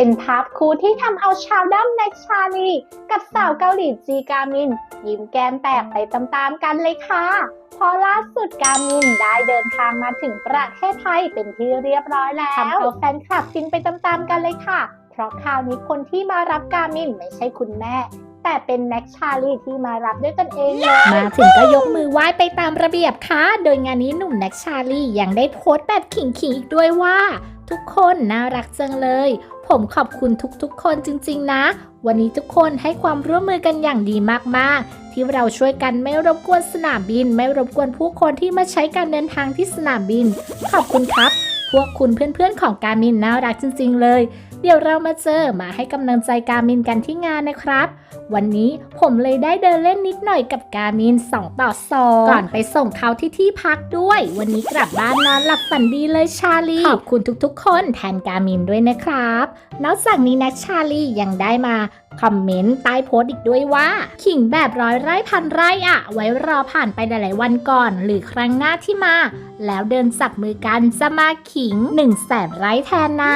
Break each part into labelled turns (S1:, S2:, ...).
S1: เป็นภาพคู่ที่ทำเอาชาวด้อมแน็กชาลีกับสาวเกาหลีจีกามิน ยิ้มแก้มแตกไปตามๆกันเลยค่ะเพอล่าสุดกามินได้เดินทางมาถึงประเทศไทยเป็นที่เรียบร้อยแล้วทำเอาแฟนคลับฟินไปตามๆกันเลยค่ะ เพราะคราวนี้คนที่มารับกามินไม่ใช่คุณแม่แต่เป็นแน็กชาลีที่มารับด้วยตนเองเลย
S2: มาถึงก็ยกมือไหว้ไปตามระเบียบค่ะ โดยงานนี้หนุ่มแน็กชาลียังได้โพสต์แบบขิงๆอีกด้วยว่า ทุกคนน่ารักจังเลย ผมขอบคุณทุกๆ คนจริง ๆ นะ วันนี้ทุกคนให้ความร่วมมือกันอย่างดีมากๆ ที่เราช่วยกันไม่รบกวนสนามบิน ไม่รบกวนผู้คนที่มาใช้การเดินทางที่สนามบิน ขอบคุณครับ พวกคุณเพื่อนๆของการมินน่ารักจริง ๆ เลย เดี๋ยวเรามาเจอมาให้กำลังใจการมินกันที่งานนะครับ วันนี้ผมเลยได้เดินเล่นนิดหน่อยกับการมิน 2 ต่อ 2 ก่อนไปส่งเขาที่ที่พักด้วย วันนี้กลับบ้านนอนหลับฝันดีเลยชาลี ขอบคุณทุกๆ คนแทนการมินด้วยนะครับ นอกจากนี้นะชาลียังได้มาคอมเมนต์ใต้โพสต์อีกด้วยว่า ขิงแบบร้อยไร่พันไร่อะไว้รอผ่านไปหลายๆวันก่อน หรือครั้งหน้าที่มา แล้วเดินจับมือกันจะมาขิง1นึ่งแสนไร่แทนนะ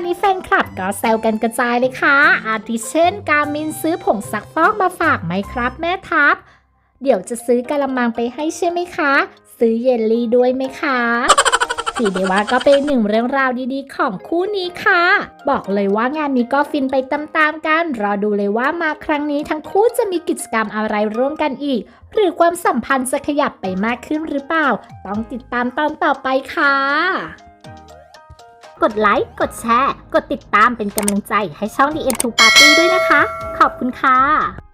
S2: านนี้แฟนคลับก็แซวกันกระจายเลยค่ะ อาทิเช่น การมินซื้อผงซักฟอกมาฝากไหมครับแม่ทัพ เดี๋ยวจะซื้อกะละมังไปให้ใช่ไหมคะ ซื้อเยลลี่ด้วยไหมคะถือได้ว่าก็เป็นหนึ่งเรื่องราวดีๆ ของคู่นี้ค่ะ บอกเลยว่างานนี้ก็ฟินไปตามๆกัน รอดูเลยว่ามาครั้งนี้ทั้งคู่จะมีกิจกรรมอะไรร่วมกันอีก หรือความสัมพันธ์จะขยับไปมากขึ้นหรือเปล่า ต้องติดตามตอนต่อไปค่ะ กดไลค์ กดแชร์ กดติดตามเป็นกำลังใจให้ช่อง The End to Party ด้วยนะคะ ขอบคุณค่ะ